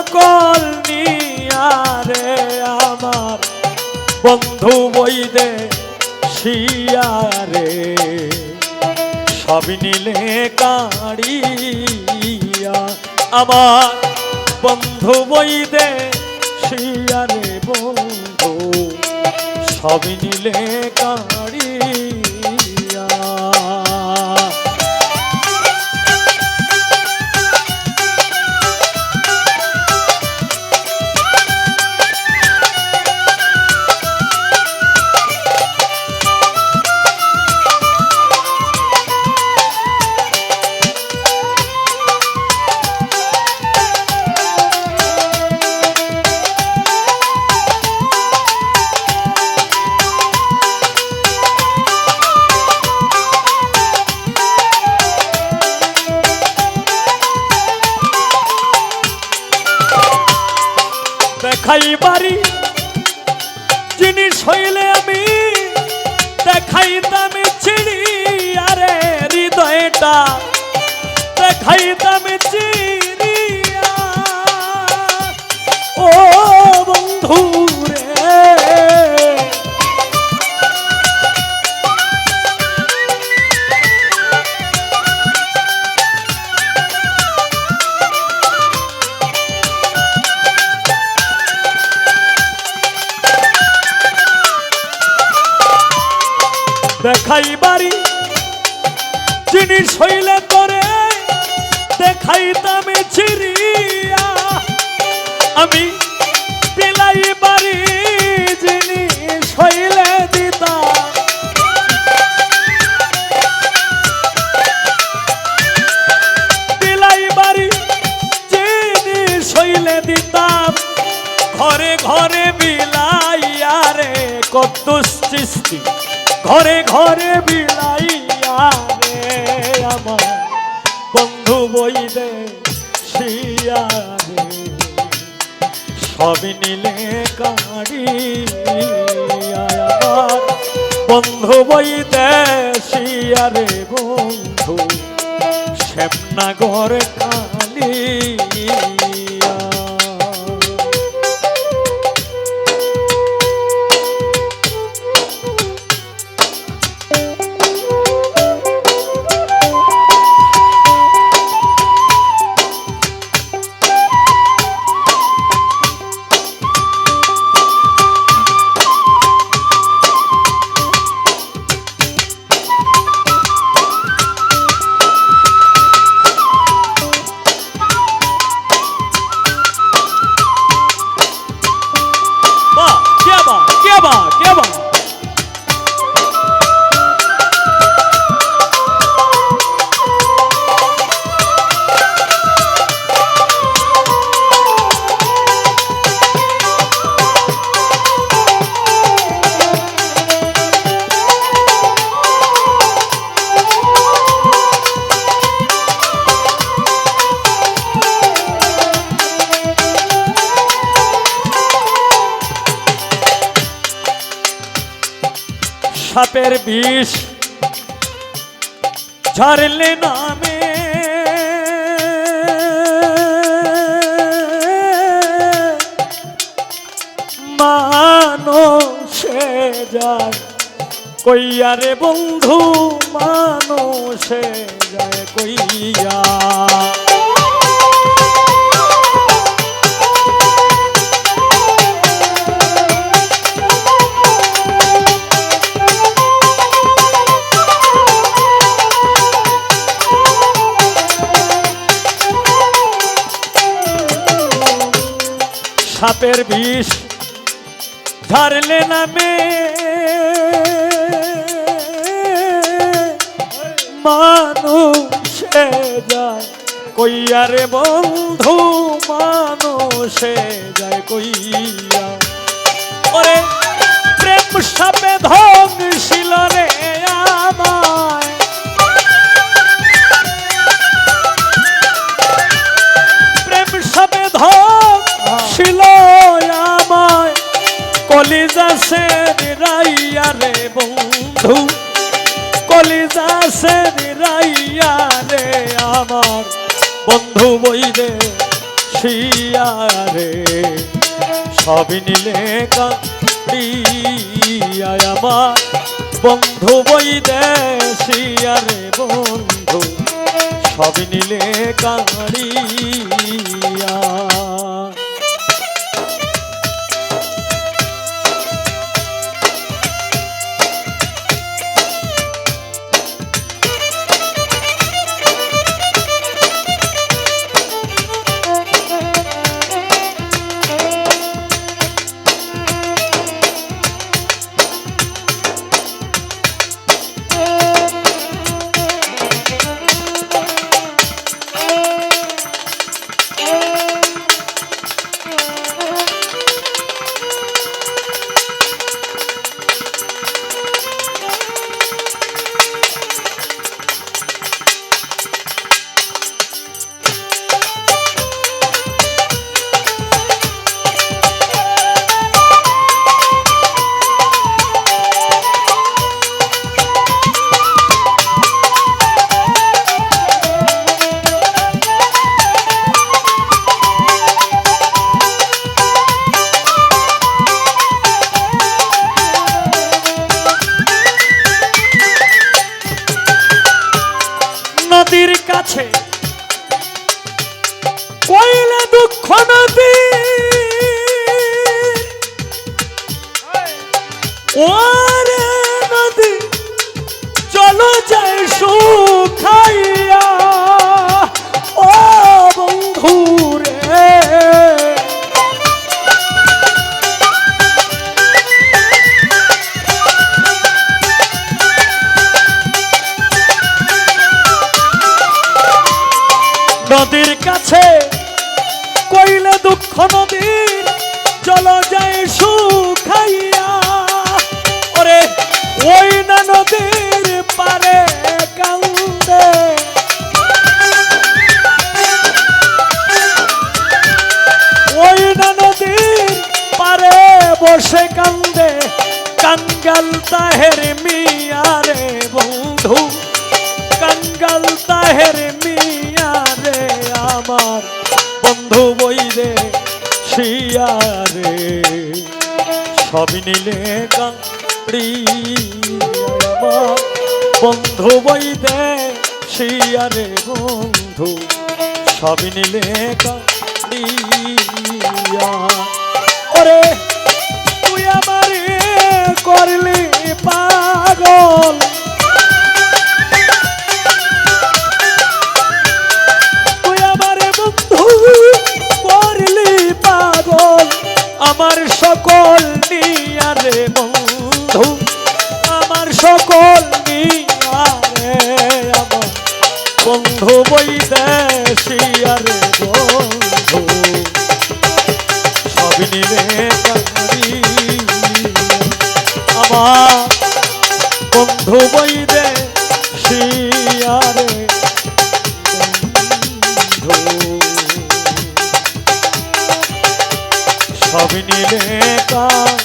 সকল নিয়ারে আমার। বন্ধু বইদে শিয়ারে সব নিলে কাড়িয়া। আমার বন্ধু বইদে শিয়ারে বন্ধু। সব নিলে কাড়িয়া। দেখাই বাড়ি? জিনিস হইলে আমি দেখাইতাম চিড়ি আরে হৃদয়টা। দেখাইতাম চিড়িয়া দেখাই বাড়ি। জিনিস হইলে তোরে দেখাইতাম চিরিয়া আমি পিলাই বাড়ি, জিনিস হইলে দিতাম। পিলাই বাড়ি, জিনিস হইলে দিতাম। ঘরে ঘরে বিলাইয়া রে কত সৃষ্টি। ঘরে ঘরে বিলাইয়া রে আমার বন্ধু বই দে শিয়া রে। সব নিলে কাড়িয়া বন্ধু বই দে শিয়া রে বন্ধু। শ্যামনগর কালিয়া সাপের বিষ। ঝরলে নামে। মানুষে যায় কইয়া রে বন্ধু মানুষে যায় কইয়া। সাপের বিষ ঝাড়লে নামে। মানুষে যায়, কইয়া রে বন্ধু, মানুষে যায় কইয়া। ওরে প্রেম সাপে ধ্বংসিল রে আমায় বন্ধু, কলিজা গেছে রাইয়া রে আমার। বন্ধু বইরে রে, সবই নিলে কাঁদিয়া আমার। বন্ধু বন্ধু, সবই নিলে কাছে। কইলে দুঃখ নদী ওরে নদী চলো যাই সুখাইয়া নদীর চল যায় সুখাইয়া ওরে, ওই নদীর পারে কান্দে ওই না নদীর পারে বসে কান্দে, কাঙ্গাল তাহের মিয়া রে বন্ধু। কাঙ্গাল তাহের মিয়া রে আমার বন্ধু বই রে সবই নিলে কাঙ্গড়ি বন্ধু বই দে বন্ধু, সবই নিলে কাঙ্গড়িয়া ওরে, তুই আমারে করলি পাগল। বন্ধু বই দেশিয়ারে বন্ধু। সব আমার বন্ধু বই দে শিয়ারে বন্ধু। সব নিলে কান্দি